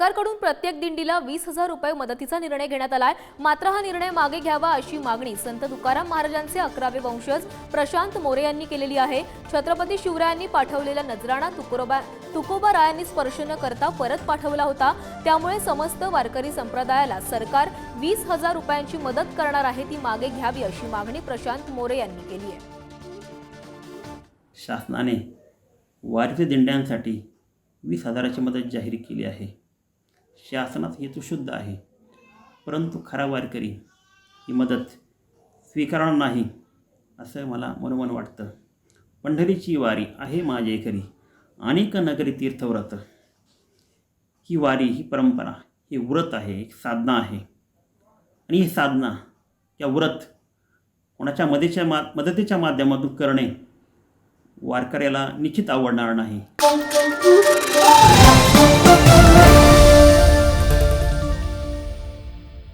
सरकारकडून प्रत्येक दिंडीला वीस हजार रुपये मदतीचा निर्णय घेण्यात आलाय. मात्र हा निर्णय मागे घ्यावा अशी मागणी संत तुकाराम महाराजांचे अकरावे वंशज प्रशांत मोरे यांनी केलेली आहे. छत्रपती शिवरायांनी पाठवलेला नजराणा तुकोबा तुकोबा रायांनी स्पर्श न करता परत पाठवला होता. त्यामुळे समस्त वारकरी संप्रदायाला सरकार वीस हजार रुपयांची मदत करणार आहे ती मागे घ्यावी अशी मागणी प्रशांत मोरे यांनी केली आहे. शासनाने वारकरी दिंड्यांसाठी वीस हजाराची मदत जाहीर केली आहे. शासनात हेतू शुद्ध आहे. परंतु खरा वारकरी ही मदत स्वीकारणार नाही असं मला मनोमन वाटतं. पंढरीची वारी आहे माझे खरी अनेक नगरी तीर्थव्रत. ही वारी ही परंपरा ही व्रत आहे एक साधना आहे. आणि ही साधना या व्रत कोणाच्या मदतीच्या मा मदतीच्या माध्यमातून करणे वारकऱ्याला निश्चित आवडणार नाही.